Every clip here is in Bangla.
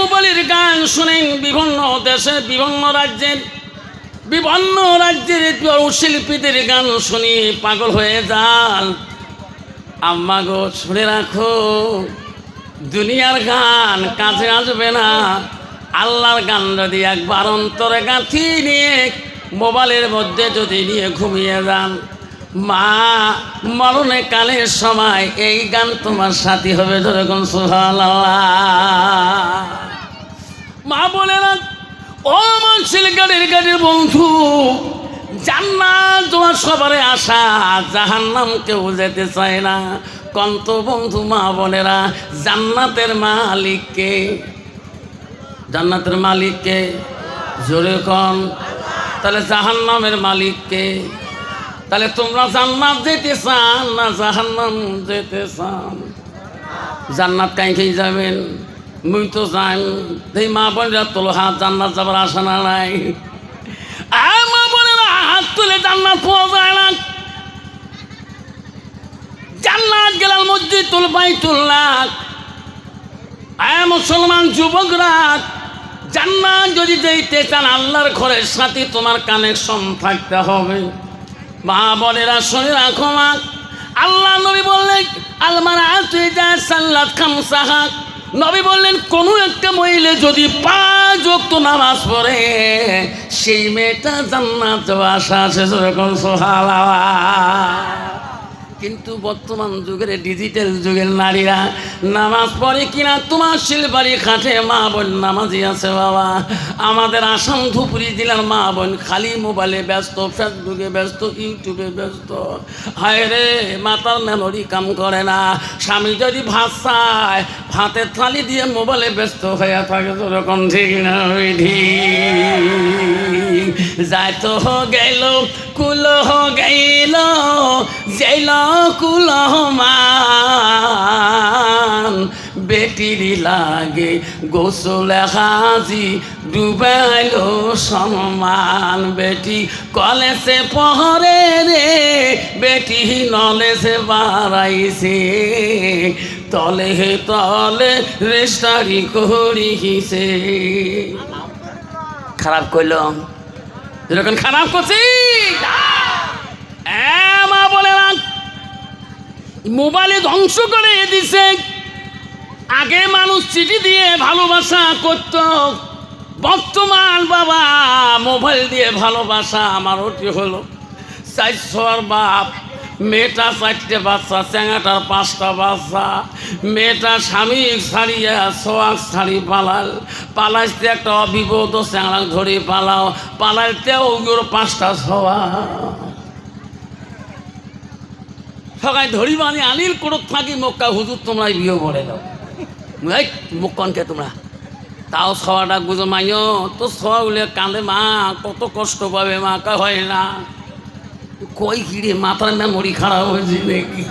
মোবাইলের গান শুনেন বিভিন্ন দেশে, বিভিন্ন রাজ্যের বিভিন্ন রাজ্যের শিল্পীদের গান শুনি, পাগল হয়ে যান। আম্মা গো, শুনে রাখো, দুনিয়ার গান কাছে আসবে না। আল্লাহর গান যদি একবার অন্তরে গাঁথি নিয়ে, মোবাইলের মধ্যে যদি নিয়ে ঘুমিয়ে যান। মা, মরণে কালের সময় এই গান তোমার সাথী হবে যেরকম সুহাল মা বলে না ও আমার ছেলেগাড়ির গাড়ির বন্ধু, জান্নাত তোমার সবারে আশা জাহান্নাম কেউ যেতে চায় না। কন্ত বন্ধু মা বোনেরা, জান্নাতের মালিককে জান্নাতের মালিককে জোরে কন। তাহলে জাহান্নামের মালিককে তাহলে তোমরা জান্নাত যেতে চান না জাহান্নাম যেতে চান? জান্নাত কাই খেয়ে যাবেন? মুই তো যাই এই মা বোনেরা তোলো হাত জান্নাত যাবার আশা না নাই। আর মা বোনেরা, হাত তুলে জান্নাত পাওয়া যায় না। জান্নাত গেলার মধ্যে তুল বাই তুললাক আয় মুসলমান যুবকরা, জান্নাত যদি যেতে চান, আল্লাহর ঘরের সাথে তোমার কানেকশন থাকতে হবে। মা বোনেরা, শুনে রাখো আল্লাহ নবী বললেন আলমারা তুই যা সাল্লাত খাম সাহাক নবী বললেন, কোনো একটা মহিলা যদি পাঁচ ওয়াক্ত নামাজ পড়ে, সেই মেয়েটা জান্নাত আশা আছে যেরকম সোহালা কিন্তু বর্তমান যুগের ডিজিটাল যুগের নারীরা নামাজ পড়ে কিনা তোমার শিলবাড়ি খাটে মা বোন নামাজি আছে বাবা। আমাদের আসাম ধুপুরি জেলার মা বোন খালি মোবাইলে ব্যস্ত ফেসবুকে ব্যস্ত ইউটিউবে ব্যস্ত। হায় রে, মাতার মেমোরি কাম করে না। স্বামী যদি ভাত চায়, ভাতের থালি দিয়ে মোবাইলে ব্যস্ত হয়ে থাকে যেরকম ঠিক না ওই ঠিক। যাই তো গেল, কুল গেল, জেল কুল মান বেটির লাগে গোসল হাজি, ডুবাইল সম্মান। বেটি কলেজে পহরে রে, বেটি নলেজে বাড়াইছে। তলে হে তলে রেস্টারি করিছে। খারাপ কইলাম যেরকম খারাপ করছি মা বলে না মোবাইলে ধ্বংস করে দিছে। আগে মানুষ চিঠি দিয়ে ভালোবাসা করত। বর্তমান বাবা মোবাইল দিয়ে ভালোবাসা আমার ওটি হলো। চারশোর বাপ, মেয়েটা চারটে বাচ্চা, চ্যাঙাটার পাঁচটা বাচ্চা। মেয়েটা স্বামী ছাড়িয়া সোয়াক ছাড়ি পালাল। পালাইতে একটা অবিবোধ চ্যাংড়া ধরে পালাও। পালাইতে ওগুলো পাঁচটা সোয়া সবাই ধরি মানে আনিল করত থাকি মক্কা, হুজুর তোমরা বিয়ে করে দাও এই মুখকনকে তোমরা? তাও সওয়াটা বুঝো মাইও তো সওয়া উলে কাঁদে মা, কত কষ্ট পাবে, মা, কা, হয় না। কই কিরে মাথার মেমোরি খারাপ হয়েছে নাকি?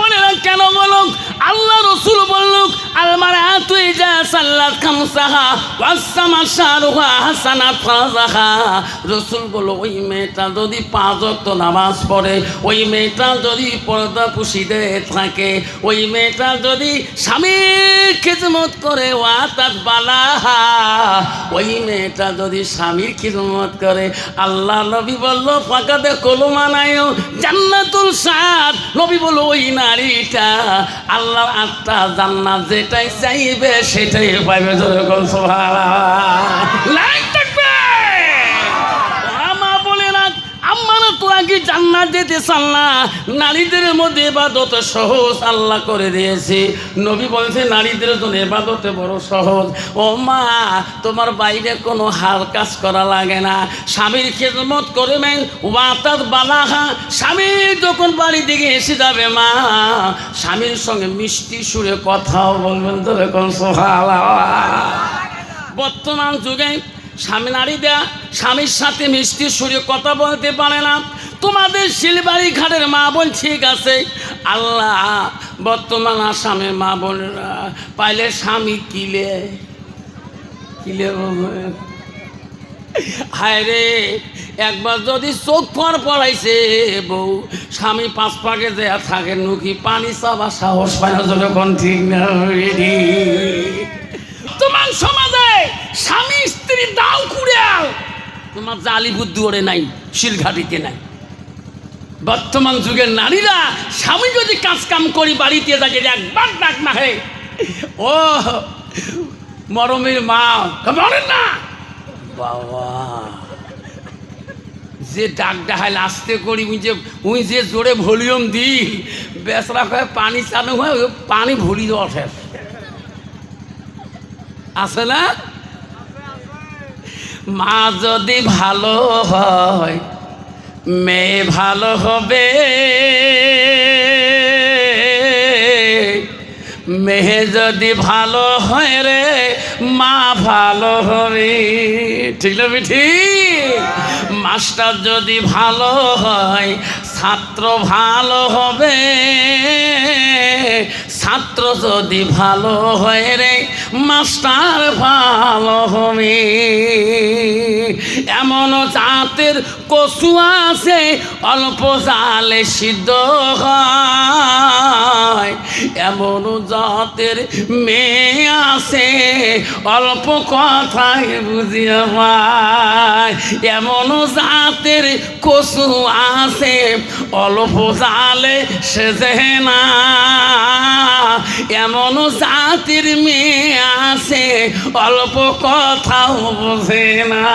বলে কেন বলুক? আল্লাহ রসুল বললুক আলমারা সাল্লাত খামসাহা ওয়াসামা শাহরুহা হাসানা ফাজাহা। রসুল বলো ওই মেয়েটা যদি পাঁচ ওয়াক্ত নামাজ পড়ে, ওই মেয়েটা যদি পর্দা পুষিতে থাকে, ওই মেয়েটা যদি স্বামীর খিদমত করে ওয়াতাত বালাহা। ওই মেয়েটা যদি স্বামীর খিদমত করে, আল্লাহ নবী বলল ফাঁকাতে কলমানায়ও জান্নাতুল সাদ। নবী বলো ওই নারীটা আল্লাহ আত্মা জান্নাত যেটাই চাইবে সেটাই পাইবে যখন আমা বলে না আম্মারা তোরা কি জান্নাত যেতে না। নারীদের মধ্যে এবাদত সহজ আল্লাহ করে দিয়েছে। নবী বলছে, নারীদের জন্য এবাদতে বড় সহজ। ও মা, তোমার বাইরে কোনো হার কাজ করা লাগে না। স্বামীর খেদমত করবেন ওয়াতাত বালাহা। স্বামী যখন বাড়ি দিকে এসে যাবে, মা, স্বামীর সঙ্গে মিষ্টি সুরে কথাও বলবেন তো সোহালা বর্তমান যুগে স্বামী নারীরা স্বামীর সাথে মিষ্টি সুরে কথা বলতে পারে না। তোমাদের শিলবাড়ি ঘাটের মা বোন ঠিক আছে? আল্লাহ, বর্তমান আসামের মা বোনেরা পাইলে স্বামী কিলে? কিলে হায় রে, একবার যদি চোখ পর পড়াইছে বউ, স্বামী পাঁচ পাকে দেয়া থাকে নুকি, পানি চাবা সাহস পায় না যখন ঠিক না। তোমার সমাজে স্বামী স্ত্রী দাও কুড়াও তোমার জালি বুদ্ধি ওরে নাই, শিলঘাটিতে নাই। বর্তমান যুগের নারীরা স্বামী যদি কাজ কাম করি বাড়িতে থাকে একবার ডাক না হে ও, মরমের মা, মরেন না। বাবা, যে ডাক ডাহাইল আসতে করি, উই যে উই যে জোরে ভলিউম দি বেসরা কয়ে পানি চালু হয় পানি ভরি ওঠে আছে না? মা যদি ভালো হয় মেয়ে ভালো হবে। মেয়ে যদি ভালো হয় রে, মা ভালো হবে। ঠিক না ঠিক মাস্টার যদি ভালো হয়, ছাত্র ভালো হবে। ছাত্র যদি ভালো হয় রে মাস্টার ভালো হবে। এমন জাতের কচু আছে অল্প জালে সিদ্ধ হয়। এমন জাতের মেয়ে আছে, অল্প কথায় বুঝিয়ে পায়। এমন জাতের কচু আছে অল্প জালে সেজে না। এমন জাতির মেয়ে আছে, অল্প কথাও বোঝে না।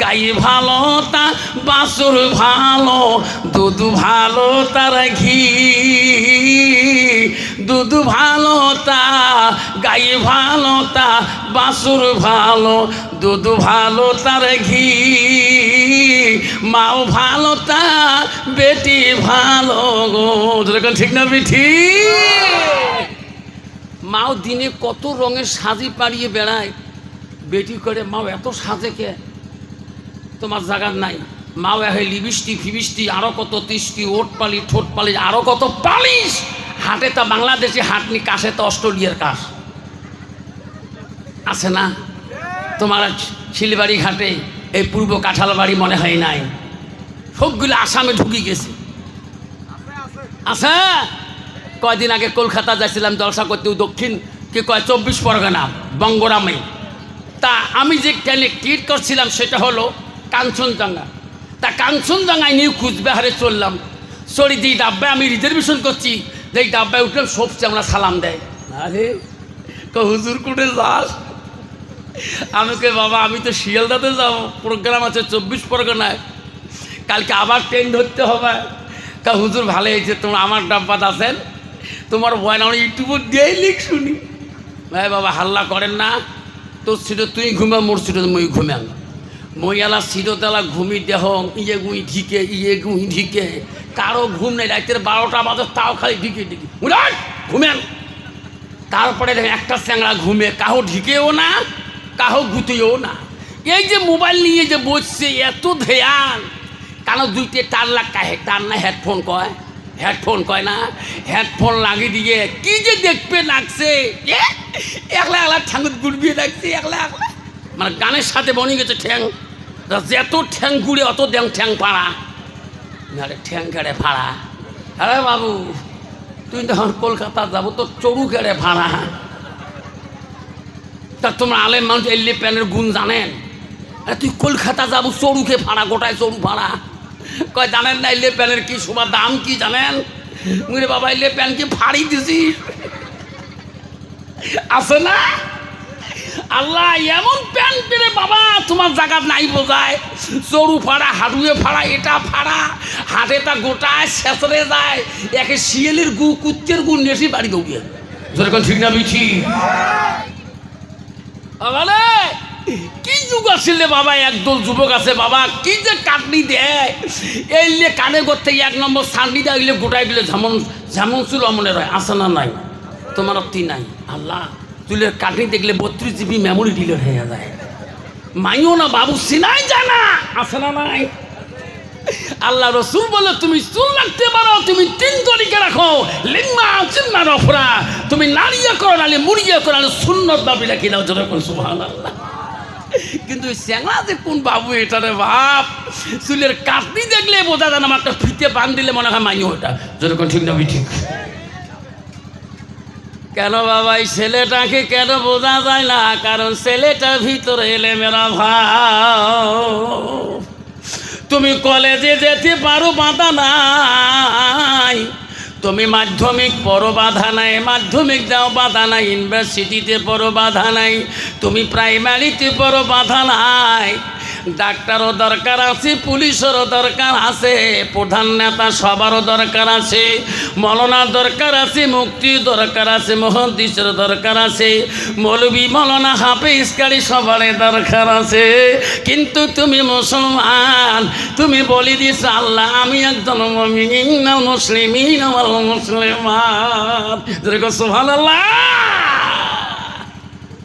গাই ভালো তা বাসুর ভালো দুধ ভালো তার ঘি। দুধ ভালো তা, গাই ভালো তা, বাসুর ভালো, দুধ ভালো তার ঘি। মাও ভালো তা, বেটি ভালো গো। যেরকম ঠিক না বেঠি? মাও দিনে কত রঙের সাজি পাড়িয়ে বেড়ায়। বেটি করে, মাও, এত সাজে কে তোমার জায়গার নাই। মাও এহে লিবিষ্টি, ফিবিষ্টি, আরও কত তিষ্টি, ওট পালি, ঠোঁট পালি, আরও কত পালিশ! হাটে তা বাংলাদেশে হাটনি কাশে তো অস্ট্রেলিয়ার কাশ। আছে না? তোমার শিলবাড়ি ঘাটে এই পূর্ব কাঁঠাল বাড়ি মনে হয় নাই। সবগুলো আসামে ঢুকি গেছে। আছে? কয়দিন আগে কলকাতা যাচ্ছিলাম জলসা করতে দক্ষিণ, কি কয়, চব্বিশ পরগনা, বঙ্গরামে। তা আমি যে ট্রেনে টিট করছিলাম, সেটা হলো কাঞ্চনজঙ্ঘা। তা কাঞ্চনজঙ্ঘায় নিয়ে কুচবিহারে চললাম। সরি যেই ডাব্বায় আমি রিজার্ভেশন করছি যেই ডাব্বায় উঠলাম সবচেয়ে আমরা সালাম দেয়। আরে তো হুজুর কুটে যাস? আমি কে বাবা আমি তো শিয়ালদাতে যাব প্রোগ্রাম আছে চব্বিশ পরগনায়। কালকে আবার ট্রেন ধরতে হবে। তা হুজুর ভালো হয়েছে তোমার আমার ডাব্বাত আছেন? তোমার ভয় না আমরা ইউটিউবে দিয়েই লিখ শুনি। ভাই বাবা হাল্লা করেন না। তোর সিটো তুই ঘুমা মোর সিটো মই ঘুমাং মই এলা সিটোতেলা ঘুমি দেহ ইয়ে গুঁই ঢিকে ইয়ে গুঁই ঢিকে। কারও ঘুম নেই, রাতের বারোটা বাজে, তাও খালি ঢিকে ঢিকে। উড়ান ঘুমেন। তারপরে একটা চ্যাংড়া ঘুমে, কাহো ঢিকেও না, কাহো গুতেও না। এই যে মোবাইল নিয়ে যে বসছে, এত ধ্যান কেন দুইটে তার লাগ কাহে তার না হেডফোন কয়? হেডফোন কয় না? হেডফোন লাগিয়ে দিয়ে কি যে দেখবে লাগছে? একলা একলা ঠ্যাঙ্গুত গুড়বিয়ে লাগছে, একলা একলা। মানে গানের সাথে বনি গেছে ঠ্যাং। যত ঠ্যাং গুড়ে অত দেং ঠ্যাং পাড়া? নারে ঠ্যাং কেড়ে ভাড়া। আরে বাবু, তুই যখন কলকাতা যাব তো চড়ু কেড়ে ভাড়া। তা তোমরা আলেম মানুষ, এল্লি প্যানের গুণ জানেন? আরে তুই কলকাতা যাব চড়ুকে ভাড়া, গোটায় চড়ু ভাড়া। কয়, জানেন না এল্লে প্যানের কি সবার দাম কি জানেন? মুরে বাবা, এল্লে প্যান কি ফাড়ি দিছিস আছে না? আল্লাহ, এমন প্যান্ট পেরে বাবা, তোমার জায়গা নাই বোঝায় চরু ফাড়া হাডুয়ে ফাড়া, এটা ফাড়া হাটে তা গোটায়, শেষরে যায়। একে শিয়ালের গু, কুত্তের গু, নেশি বাড়ি দৌড়িয়ে যেরকম ঠিক না বিছি বলে কি যুগ আসলে বাবা, একদল যুবক আছে বাবা, কি যে কাটনি দেয়। এই লে কানে করতে এক নম্বর সান্ডি দেয় গোটাই গেলে যেমন যেমন ছিল মনে হয় আসে না নাই? তোমার অতি নাই। আল্লাহ চুলের কাটনি দেখলে বত্রিশ জিবি মেমোরি ডিলেট হয়ে যায়। মাইও না, বাবু, সিনাই জানা আছে না নাই। আল্লাহ রসুল বলে, তুমি চুল রাখতে পারো, তুমি তিন তরিকে রাখো, লিম্মা চিন্না রফরা তুমি নারিয়া করো নালে মুড়িয়া করো নালে সুন্নত বাবি রাখি দাও যেরকম সুবহান আল্লাহ কিন্তু স্যাংলা যে কোন বাবু এটা রে বাপ? চুলের কাটনি দেখলে বোঝা যায় না আমার একটা ফিতে বান দিলে মনে হয় মাইও ওটা। যেরকম ঠিক না ঠিক। কেন বাবা, এই ছেলেটাকে কেন বোঝা যায় না? কারণ ছেলেটার ভিতরে এলে মেরা তুমি কলেজে যেতে পারো, বাধা নাই। তুমি মাধ্যমিক পড়ো, বাধা নাই। মাধ্যমিক দাও, বাধা নাই। ইউনিভার্সিটিতে পড়ো, বাধা নাই। তুমি প্রাইমারিতে পড়ো, বাধা নাই। ডাক্তারও দরকার আছে, পুলিশেরও দরকার আছে, প্রধান নেতা সবারও দরকার আছে মলনার দরকার আছে মুক্তির দরকার আছে, মহাদিসের দরকার আছে, মৌলবি মলনা হাফে ইস্কারি সবারই দরকার আছে। কিন্তু তুমি মুসলমান, তুমি বলি দিস আল্লাহ, আমি একজন মুসলিম মুসলিমান যেরকম সোহান আল্লাহ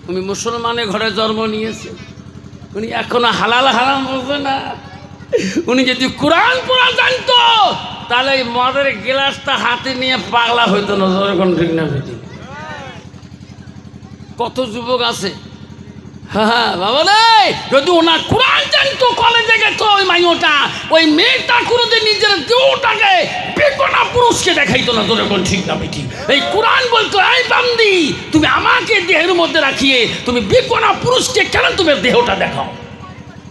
তুমি মুসলমানের ঘরে জন্ম নিয়েছে। উনি এখনও হালাল হালাম বোঝে না। উনি যদি কোরআন পড়া জানতো, তাহলে এই মদের গ্লাসটা হাতে নিয়ে পাগলা হইতো না ঠিক না কত যুবক আছে হ্যাঁ বাবা রে। যদি ওনার কোরআন জানতো, কলেজে গেতো ওই মাইওটা ওই মেয়েটা কোনোদিন নিজের দেহটাকে বেকনা পুরুষকে দেখাইতো না, তোর ঠিক না ঠিক। এই কোরআন বলতো, এই বান্দি, তুমি আমাকে দেহের মধ্যে রাখিয়ে, তুমি বেকনা পুরুষকে কেন তুমি দেহটা দেখাও?